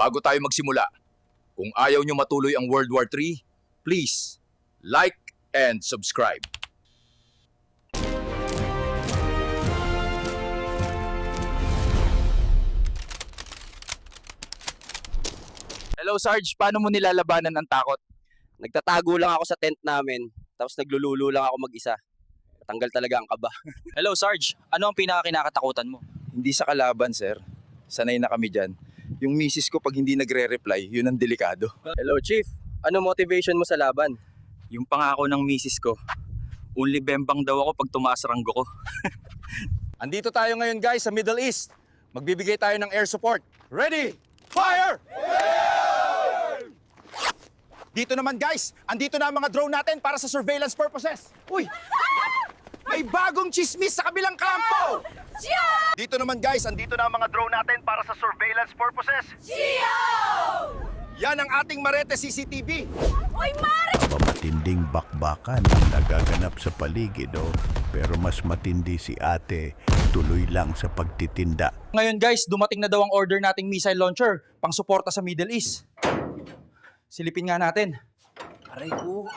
Bago tayo magsimula, kung ayaw nyo matuloy ang World War III, please like and subscribe. Hello Sarge, paano mo nilalabanan ang takot? Nagtatago lang ako sa tent namin, tapos naglululo lang ako mag-isa. Tanggal talaga ang kaba. Hello Sarge, ano ang pinakakinakatakutan mo? Hindi sa kalaban, sir. Sanay na kami dyan. Yung misis ko pag hindi nagre-reply, yun ang delikado. Hello, Chief. Ano motivation mo sa laban? Yung pangako ng misis ko, only bembang daw ako pag tumaas ranggo ko. Andito tayo ngayon guys sa Middle East. Magbibigay tayo ng air support. Ready? Fire! Dito naman guys, andito na ang mga drone natin para sa surveillance purposes. Uy! May bagong chismis sa kabilang kampo! Dito naman guys, andito na ang mga drone natin para sa surveillance purposes. Yan ang ating Marete CCTV. Matinding bakbakan ang nagaganap sa paligid oh. Pero mas matindi si ate, tuloy lang sa pagtitinda. Ngayon guys, dumating na daw ang order nating missile launcher pang suporta sa Middle East. Silipin nga natin. Aray ko.